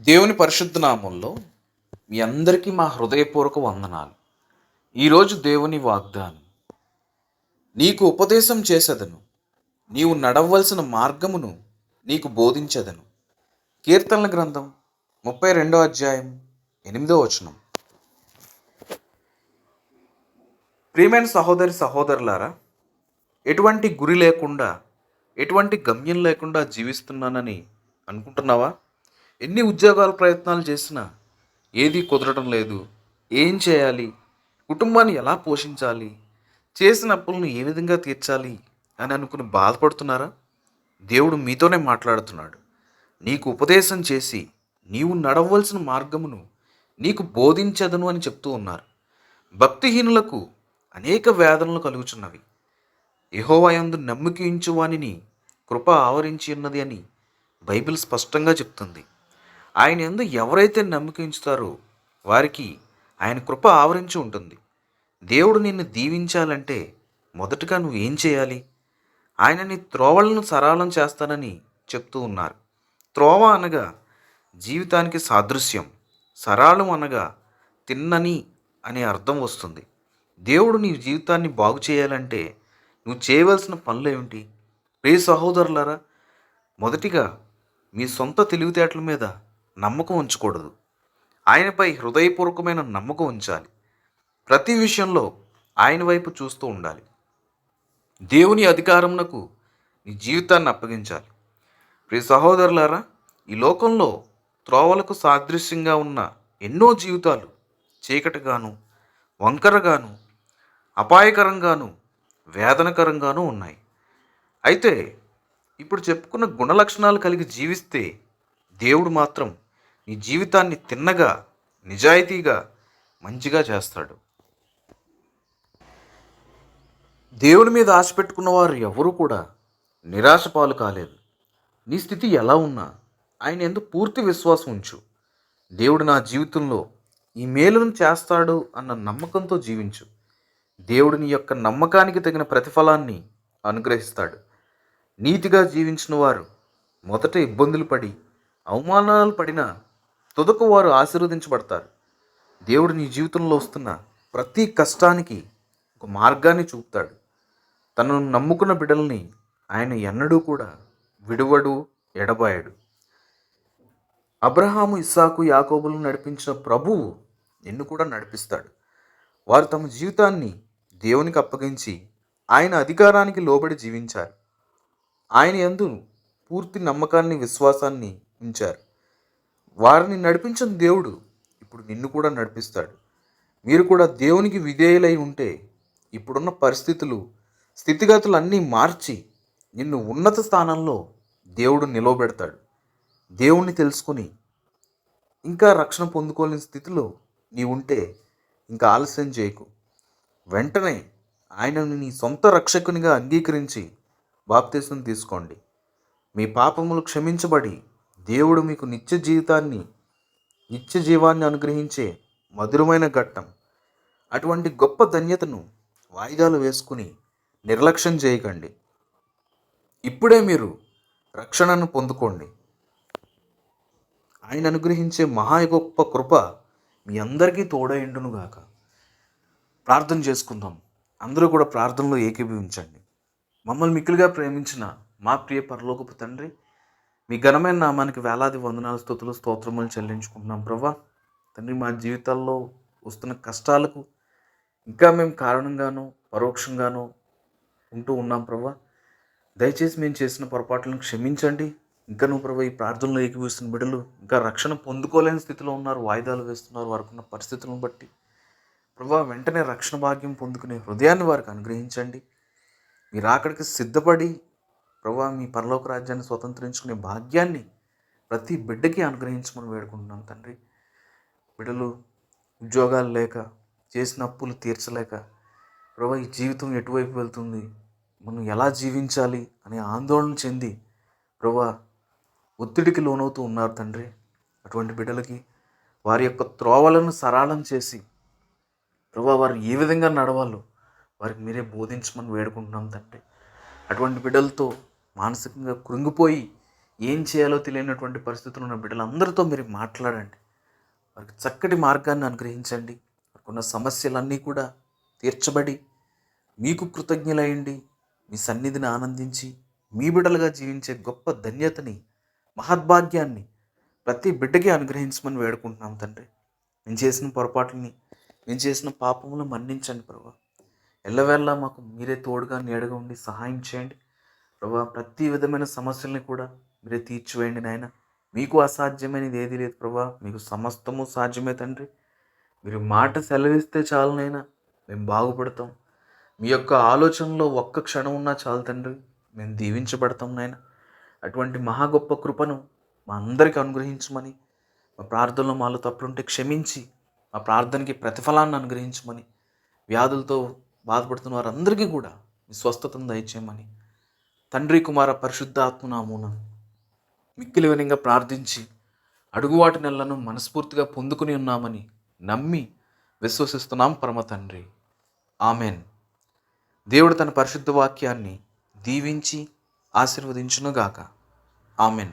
దేవుని పరిశుద్ధ నామంలో మీ అందరికీ మా హృదయపూర్వక వందనాలు. ఈరోజు దేవుని వాగ్దానం నీకు ఉపదేశం చేసేదను నీవు నడవలసిన మార్గమును నీకు బోధించదను. కీర్తనల గ్రంథం ముప్పై రెండో అధ్యాయం ఎనిమిదో వచనం. ప్రియమైన సహోదరి సహోదరులారా ఎటువంటి గురి లేకుండా ఎటువంటి గమ్యం లేకుండా జీవిస్తున్నానని అనుకుంటున్నావా? ఎన్ని ఉద్యోగాల ప్రయత్నాలు చేసినా ఏది కుదరడం లేదు. ఏం చేయాలి? కుటుంబాన్ని ఎలా పోషించాలి? చేసిన అప్పులను ఏ విధంగా తీర్చాలి అని అనుకుని బాధపడుతున్నారా? దేవుడు మీతోనే మాట్లాడుతున్నాడు. నీకు ఉపదేశం చేసి నీవు నడవలసిన మార్గమును నీకు బోధించదను అని చెప్తూ ఉన్నారు. భక్తిహీనులకు అనేక వేదనలు కలుగుచున్నవి. యహోవయందు నమ్మికించు వానిని కృప ఆవరించి ఉన్నది అని బైబిల్ స్పష్టంగా చెప్తుంది. ఆయన ఎందు ఎవరైతే నమ్మకించుతారో వారికి ఆయన కృప ఆవరించి ఉంటుంది. దేవుడు నిన్ను దీవించాలంటే మొదటగా నువ్వు ఏం చేయాలి? ఆయన నీ త్రోవలను సరళం చేస్తానని చెప్తూ ఉన్నారు. త్రోవ అనగా జీవితానికి సాదృశ్యం సరళం అనగా తిన్నని అనే అర్థం వస్తుంది. దేవుడు నీ జీవితాన్ని బాగు చేయాలంటే నువ్వు చేయవలసిన పనులు ఏమిటి? ప్రియ సహోదరులారా మొదటిగా మీ సొంత తెలివితేటల మీద నమ్మకం ఉంచకూడదు. ఆయనపై హృదయపూర్వకమైన నమ్మకం ఉంచాలి. ప్రతి విషయంలో ఆయన వైపు చూస్తూ ఉండాలి. దేవుని అధికారమునకు నీ జీవితాన్ని అప్పగించాలి. ప్రియ సహోదరులారా ఈ లోకంలో త్రోవలకు సాదృశ్యంగా ఉన్న ఎన్నో జీవితాలు చీకటిగాను వంకరగాను అపాయకరంగాను వేదనకరంగాను ఉన్నాయి. అయితే ఇప్పుడు చెప్పుకున్న గుణలక్షణాలు కలిగి జీవిస్తే దేవుడు మాత్రం నీ జీవితాన్ని తిన్నగా నిజాయితీగా మంచిగా చేస్తాడు. దేవుని మీద ఆశ పెట్టుకున్న వారు ఎవరు కూడా నిరాశ పాలు కాలేదు. నీ స్థితి ఎలా ఉన్నా ఆయన ఎందుకు పూర్తి విశ్వాసం ఉంచు. దేవుడు నా జీవితంలో ఈ మేలును చేస్తాడు అన్న నమ్మకంతో జీవించు. దేవుడు నీ యొక్క నమ్మకానికి తగిన ప్రతిఫలాన్ని అనుగ్రహిస్తాడు. నీతిగా జీవించిన వారు మొదట ఇబ్బందులు పడి అవమానాలు పడినా తుదకు వారు ఆశీర్వదించబడతారు. దేవుడు నీ జీవితంలో వస్తున్న ప్రతి కష్టానికి ఒక మార్గాన్ని చూపుతాడు. తనను నమ్ముకున్న బిడ్డల్ని ఆయన ఎన్నడూ కూడా విడువడు ఎడబాయడు. అబ్రహాము ఇస్సాకు యాకోబులను నడిపించిన ప్రభువు నిన్ను కూడా నడిపిస్తాడు. వారు తమ జీవితాన్ని దేవునికి అప్పగించి ఆయన అధికారానికి లోబడి జీవించారు. ఆయన యందు పూర్తి నమ్మకాన్ని విశ్వాసాన్ని ఉంచారు. వారిని నడిపించిన దేవుడు ఇప్పుడు నిన్ను కూడా నడిపిస్తాడు. మీరు కూడా దేవునికి విధేయులై ఉంటే ఇప్పుడున్న పరిస్థితులు స్థితిగతులు అన్నీ మార్చి నిన్ను ఉన్నత స్థానంలో దేవుడు నిలవబెడతాడు. దేవుణ్ణి తెలుసుకుని ఇంకా రక్షణ పొందుకోలేని స్థితిలో నీ ఉంటే ఇంకా ఆలస్యం చేయకు. వెంటనే ఆయనను నీ సొంత రక్షకునిగా అంగీకరించి బాప్తీసం తీసుకోండి. మీ పాపములు క్షమించబడి దేవుడు మీకు నిత్య జీవితాన్ని నిత్య జీవాన్ని అనుగ్రహించే మధురమైన ఘట్టం. అటువంటి గొప్ప ధన్యతను వాయిదాలు వేసుకుని నిర్లక్ష్యం చేయకండి. ఇప్పుడే మీరు రక్షణను పొందుకోండి. ఆయన అనుగ్రహించే మహా గొప్ప కృప మీ అందరికీ తోడైండునుగాక. ప్రార్థన చేసుకుందాం. అందరూ కూడా ప్రార్థనలో ఏకీభవించండి. మమ్మల్ని మిక్కులుగా ప్రేమించిన మా ప్రియ పరలోకపు తండ్రి మీ ఘనమైన నామానికి వేలాది వందనాల స్థుతులు స్తోత్రములు చెల్లించుకుంటున్నాం ప్రభా. తండ్రి మా జీవితాల్లో వస్తున్న కష్టాలకు ఇంకా మేము కారణంగానో పరోక్షంగానో ఉంటూ ఉన్నాం ప్రభా. దయచేసి మేము చేసిన పొరపాట్లను క్షమించండి. ఇంకా నువ్వు ప్రభా ఈ ప్రార్థనలో ఏకీభవిస్తున్న బిడ్డలు ఇంకా రక్షణ పొందుకోలేని స్థితిలో ఉన్నారు వాయిదాలు వేస్తున్నారు వారికి ఉన్న పరిస్థితులను బట్టి. ప్రభా వెంటనే రక్షణ భాగ్యం పొందుకునే హృదయాన్ని వారికి అనుగ్రహించండి. మీరు అక్కడికి సిద్ధపడి ప్రభా మీ పరలోక రాజ్యాన్ని స్వతంత్రించుకునే భాగ్యాన్ని ప్రతి బిడ్డకి అనుగ్రహించమని వేడుకుంటున్నాం తండ్రి. బిడ్డలు ఉద్యోగాలు లేక చేసిన అప్పులు తీర్చలేక ప్రభా ఈ జీవితం ఎటువైపు వెళ్తుంది? మనం ఎలా జీవించాలి అనే ఆందోళన చెంది ప్రభా ఒత్తిడికి లోనవుతూ ఉన్నారు తండ్రి. అటువంటి బిడ్డలకి వారి యొక్క త్రోవలను సరళం చేసి ప్రభా వారు ఏ విధంగా నడవాలో వారికి మీరే బోధించమని వేడుకుంటున్నాం తండ్రి. అటువంటి బిడ్డలతో మానసికంగా కృంగిపోయి ఏం చేయాలో తెలియనటువంటి పరిస్థితులు ఉన్న బిడ్డలందరితో మీరు మాట్లాడండి. వారికి చక్కటి మార్గాన్ని అనుగ్రహించండి. వారికి ఉన్న సమస్యలన్నీ కూడా తీర్చబడి మీకు కృతజ్ఞులయండి మీ సన్నిధిని ఆనందించి మీ బిడ్డలుగా జీవించే గొప్ప ధన్యతని మహద్భాగ్యాన్ని ప్రతి బిడ్డకి అనుగ్రహించమని వేడుకుంటున్నాం తండ్రి. నేను చేసిన పొరపాట్లని మేము చేసిన పాపములు మన్నించండి ప్రభా. ఎల్లవేళలా మాకు మీరే తోడుగా నీడగా ఉండి సహాయం చేయండి. ప్రభా ప్రతి విధమైన సమస్యల్ని కూడా మీరే తీర్చివేయండి నాయన. మీకు అసాధ్యమైనది ఏది లేదు ప్రభా. మీకు సమస్తము సాధ్యమే తండ్రి. మీరు మాట సెలవిస్తే చాలు నైనా మేము బాగుపడతాం. మీ యొక్క ఆలోచనలో ఒక్క క్షణం ఉన్నా చాలు తండ్రి. మేము దీవించబడతాం నాయన. అటువంటి మహా గొప్ప కృపను మా అందరికీ అనుగ్రహించమని మా ప్రార్థనలో మాలో తప్పులుంటే క్షమించి మా ప్రార్థనకి ప్రతిఫలాన్ని అనుగ్రహించమని వ్యాధులతో బాధపడుతున్న వారందరికీ కూడా మీ స్వస్థతను దయచేయమని తండ్రి కుమార పరిశుద్ధాత్మనామూన మిక్కిలి వినంగా ప్రార్థించి అడుగువాటి నెలను మనస్ఫూర్తిగా పొందుకుని ఉన్నామని నమ్మి విశ్వసిస్తున్నాం పరమ తండ్రి. ఆమెన్. దేవుడు తన పరిశుద్ధ వాక్యాన్ని దీవించి ఆశీర్వదించునుగాక. ఆమెన్.